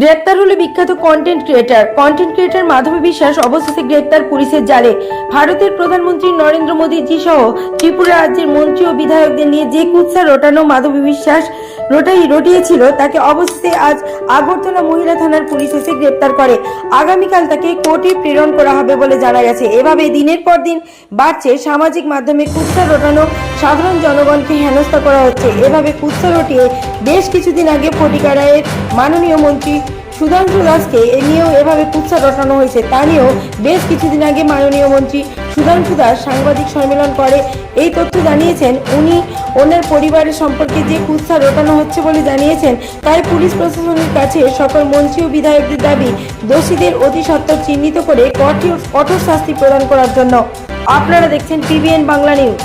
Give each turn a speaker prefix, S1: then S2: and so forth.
S1: গ্রেপ্তার হলো বিখ্যাত content creator content creator Madhabi Biswas অবশেষে গ্রেপ্তার পুলিশের জালে। ভারতের প্রধানমন্ত্রী নরেন্দ্র মোদীজি সহ ত্রিপুরা রাজ্যের মন্ত্রী ও বিধায়কদের নিয়ে যে কুৎসা রটানো মাধবী বিশ্বাস রটাই রটিয়েছিল, তাকে অবশেষে আজ আগরতলা মহিলা থানার পুলিশ এসে গ্রেপ্তার করে। আগামীকাল তাকে কোর্টে প্রেরণ করা হবে বলে জানা গেছে। এভাবে দিনের পর দিন বাড়ছে সামাজিক মাধ্যমে কুৎসা রটানো, সাধারণ জনগণকে হেনস্থা করা হচ্ছে। এভাবে কুৎসা রটিয়ে বেশ কিছুদিন আগে ফটিকা রায়ের মাননীয় মন্ত্রী সুধাংশু দাসকে এ নিয়েও এভাবে কুৎসা রটানো হয়েছে। তা নিয়েও বেশ কিছুদিন আগে মাননীয় মন্ত্রী সুধাংশু দাস সাংবাদিক সম্মেলন করে। এই তথ্য জানিয়েছেন উনি। ওনার পরিবারের সম্পর্কে যে কুৎসা রটানো হচ্ছে বলে জানিয়েছেন, তাই পুলিশ প্রশাসনের কাছে সকল মন্ত্রী ও বিধায়কদের দাবি, দোষীদের অতি সত্ত্বর চিহ্নিত করে কঠোর কঠোর শাস্তি প্রদান করার জন্য। আপনারা দেখছেন টিভিএন বাংলা নিউজ